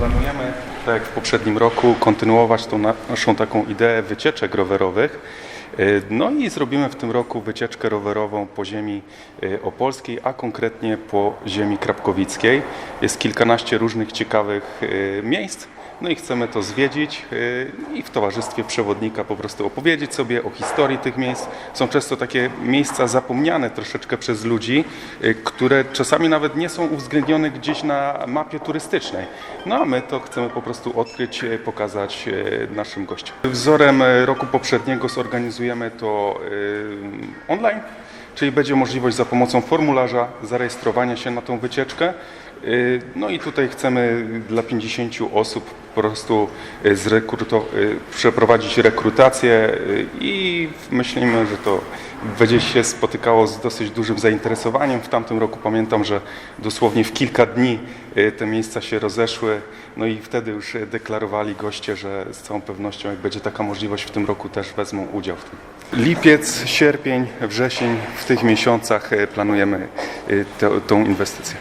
Planujemy, tak jak w poprzednim roku, kontynuować tą na- naszą taką ideę wycieczek rowerowych. Y, No i zrobimy w tym roku wycieczkę rowerową po ziemi y, opolskiej, a konkretnie po ziemi krapkowickiej. Jest kilkanaście różnych ciekawych y, miejsc. No i chcemy to zwiedzić y, i w towarzystwie przewodnika po prostu opowiedzieć sobie o historii tych miejsc. Są często takie miejsca zapomniane troszeczkę przez ludzi, y, które czasami nawet nie są uwzględnione gdzieś na mapie turystycznej. No a my to chcemy po prostu odkryć, y, pokazać naszym gościom. Wzorem roku poprzedniego zorganizujemy to online. Czyli będzie możliwość za pomocą formularza zarejestrowania się na tą wycieczkę. No i tutaj chcemy dla 50 osób po prostu y, zrekruto- y, przeprowadzić rekrutację y, i myślimy, że to będzie się spotykało z dosyć dużym zainteresowaniem. W tamtym roku pamiętam, że dosłownie w kilka dni te miejsca się rozeszły, no i wtedy już deklarowali goście, że z całą pewnością jak będzie taka możliwość w tym roku też wezmą udział w tym. Lipiec, sierpień, wrzesień, w tych miesiącach planujemy tę- inwestycję.